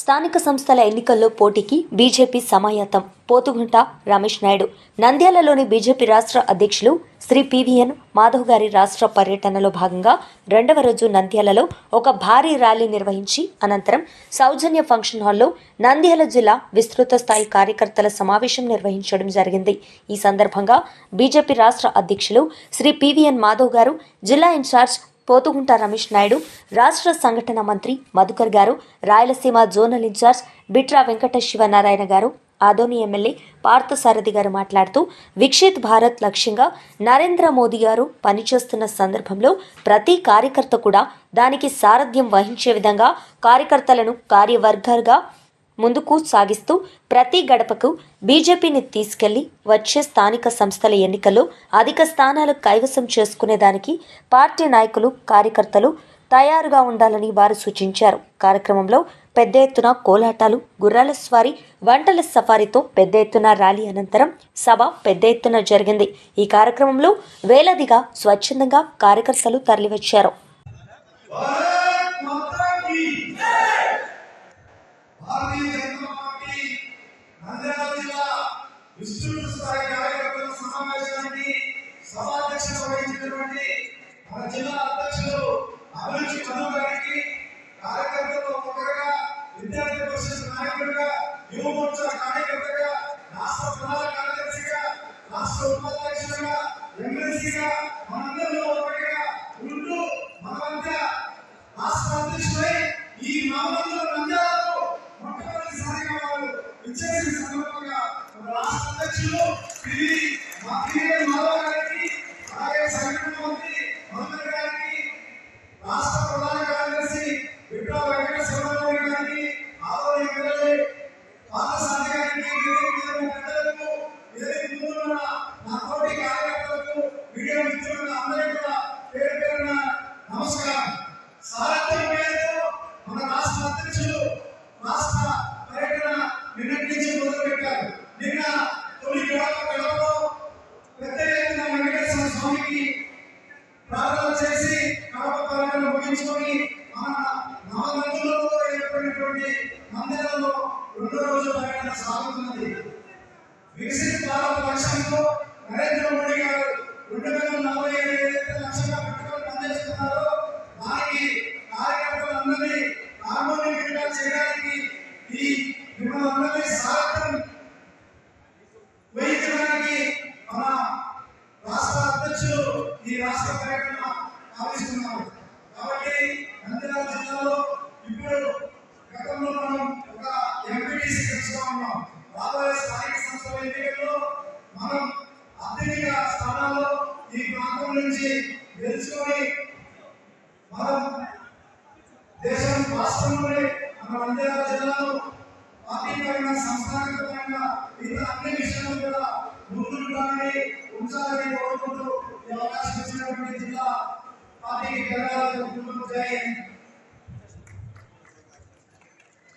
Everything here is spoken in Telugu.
స్థానిక సంస్థల ఎన్నికల్లో పోటీకి బీజేపీ సమాయత్తం. పోతుగుంట రమేష్ నాయుడు. నంద్యాలలోని బీజేపీ రాష్ట్ర అధ్యక్షులు శ్రీ పివిఎన్ మాధవ్ గారి రాష్ట్ర పర్యటనలో భాగంగా రెండవ రోజు నంద్యాలలో ఒక భారీ ర్యాలీ నిర్వహించి అనంతరం సౌజన్య ఫంక్షన్ హాల్లో నంద్యాల జిల్లా విస్తృత స్థాయి కార్యకర్తల సమావేశం నిర్వహించడం జరిగింది. ఈ సందర్భంగా బీజేపీ రాష్ట్ర అధ్యక్షులు శ్రీ పివిఎన్ మాధవ్ గారు జిల్లా ఇన్ఛార్జ్ పోతుగుంట రమేష్ నాయుడు రాష్ట్ర సంఘటన మంత్రి Madhukar garu Rayalaseema zonal incharge Bitra Venkata Sivanarayana garu Adoni MLA Parthasarathi గారు మాట్లాడుతూ విక్షిత్ భారత్ లక్ష్యంగా నరేంద్ర మోదీ గారు పనిచేస్తున్న సందర్భంలో ప్రతి కార్యకర్త కూడా దానికి సారథ్యం వహించే విధంగా కార్యకర్తలను కార్యవర్గాలుగా ముందుకు సాగిస్తూ ప్రతి గడపకు బీజేపీని తీసుకెళ్ళి వచ్చే స్థానిక సంస్థల ఎన్నికల్లో అధిక స్థానాలు కైవసం చేసుకునేదానికి పార్టీ నాయకులు కార్యకర్తలు తయారుగా ఉండాలని వారు సూచించారు. కార్యక్రమంలో పెద్ద ఎత్తున కోలాటాలు గుర్రాల స్వారీ వంటల సఫారీతో పెద్ద ఎత్తున ర్యాలీ అనంతరం సభ పెద్ద ఎత్తున జరిగింది. ఈ కార్యక్రమంలో వేలాదిగా స్వచ్ఛందంగా కార్యకర్తలు తరలివచ్చారు. విస్తృత స్థాయి కార్యకర్తల సమావేశానికి సభాధ్యక్షత వహించినటువంటి మన జిల్లా అధ్యక్షులు అభిరుచి మధు గారికి ఒకరుగా విద్యార్థి పరిషత్ నాయకుడిగా యువ మోర్చా కార్యకర్తగా రాష్ట్ర ప్రధాన కార్యదర్శిగా రాష్ట్ర ఉపాధ్యక్షుడిగా ఎమ్మెల్సీగా మనందరిలో ఒకటిగా ఉంటూ మన రాష్ట్ర అధ్యక్షుడై ఈ మామూలు నంద్యాలలో మొట్టమొదటిసారిగా వారు విచ్చేసిన మన రాష్ట్ర అధ్యక్షులు శ్రీ స్వామికి ప్రార్థన చేసి కడప ముగించుకొని మన నవనందులలో ఏర్పడినటువంటి మందిరంలో రెండో రోజు ప్రయాణం సాగుతున్నది. వికసిత్ భారత లక్ష్యంతో నరేంద్ర మోడీ గారు రెండు వేల నలభై ఏడు ఏదైతే లక్ష్యంగా పెట్టుకొని పనిచేస్తున్నారో దానికి కార్యకర్తలందరినీ హార్మోనియంగా చేయడానికి ఈ మిమ్మల్ని అందరినీ సార్థం వహించడానికి మన రాష్ట్ర అధ్యక్షులు ఈ రాష్ట్ర పర్యటన ఆలోచిస్తున్నారు కాబట్టి నంద్యాల జిల్లాలో ఇప్పుడు గతంలో మనం ఒక ఎంపీటీసీ తెలుసుగా ఉన్నాం రాబోయే స్థానిక సంస్థల ఎన్నికల్లో మనం అత్యధిక స్థానాల్లో ఈ ప్రాంతం నుంచి గెలుచుకొని మనం దేశం రాష్ట్రంలోనే మన నంద్యాల జిల్లాలో పార్టీ పరంగా సంస్థాగత పరంగా ఇతర అన్ని విషయాలు కూడా ముందుండాలని ఉంచాలని కోరుకుంటూ ఈ అవకాశం ఇచ్చినటువంటి జిల్లా పార్టీకి తెలంగాణ తెలుపుకుంటూ జై